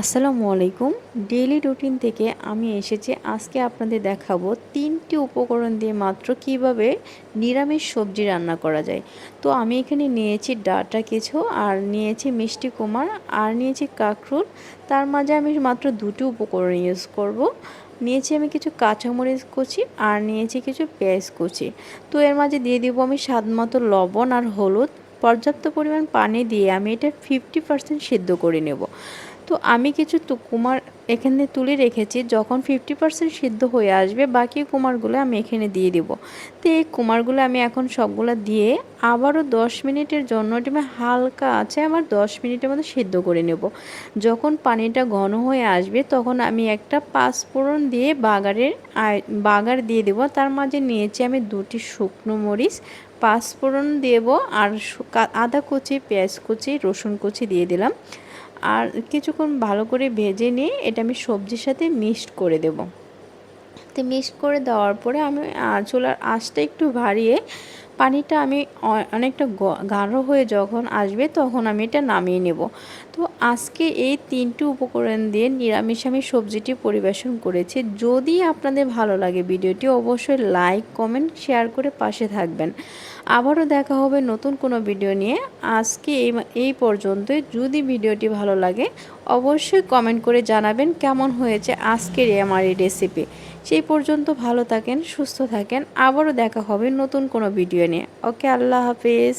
আসসালামু আলাইকুম। Daily routine থেকে আমি এসেছি। আজকে আপনাদের দেখাবো তিনটি উপকরণ দিয়ে মাত্র কীভাবে নিরামিষ সবজি রান্না করা যায়। তো আমি এখানে নিয়েছি ডাটা কিছু আর নিয়েছি মিষ্টি কুমার আর নিয়েছি কাঁকরুল। তার মাঝে আমি মাত্র দুটি উপকরণ ইউজ করব। নিয়েছি আমি কিছু কাঁচামরিচ কুচি, আর নিয়েছি কিছু পেঁয়াজ কুচি। তো এর মাঝে দিয়ে দিব আমি স্বাদ মতো লবণ আর হলুদ। পর্যাপ্ত পরিমাণ পানি দিয়ে আমি এটা ফিফটি পার্সেন্ট সিদ্ধ করে নেব। তো আমি কিছু কুমার এখানে তুলে রেখেছি, যখন ফিফটি পার্সেন্ট সিদ্ধ হয়ে আসবে, বাকি কুমারগুলো আমি এখানে দিয়ে দিব। তো এই কুমারগুলো আমি এখন সবগুলো দিয়ে আবারও দশ মিনিটের জন্য এটা হালকা আছে, আমার দশ মিনিটের মধ্যে সিদ্ধ করে নেব। যখন পানিটা ঘন হয়ে আসবে, তখন আমি একটা পাঁচফোড়ন দিয়ে বাগারের বাগার দিয়ে দেব। তার মাঝে নিয়েছি আমি দুটি শুকনো মরিচ পাঁচফোড়ন দেব আর আদা কুচি, পেঁয়াজ কুচি, রসুন কুচি দিয়ে দিলাম। আর কিছুক্ষণ ভালো করে ভেজে নিয়ে এটা আমি সবজির সাথে মিক্সড করে দেব। তো মিক্সড করে দেওয়ার পরে আমি চুলার আঁচটা একটু বাড়িয়ে পানিটা আমি অনেকটা গাঢ় হয়ে যখন আসবে তখন আমি এটা নামিয়ে নেব। তো আজকে এই তিনটি উপকরণ দিয়ে নিরামিষ আমি সবজিটি পরিবেশন করেছি। যদি আপনাদের ভালো লাগে ভিডিওটি, অবশ্যই লাইক, কমেন্ট, শেয়ার করে পাশে থাকবেন। আবারও দেখা হবে নতুন কোনো ভিডিও নিয়ে। আজকে এই এই পর্যন্তই। যদি ভিডিওটি ভালো লাগে, অবশ্যই কমেন্ট করে জানাবেন কেমন হয়েছে আজকের আমার এই রেসিপি সেই পর্যন্ত ভালো থাকেন, সুস্থ থাকেন। আবারও দেখা হবে নতুন কোনো ভিডিও নিয়ে। ওকে আল্লাহ হাফিজ।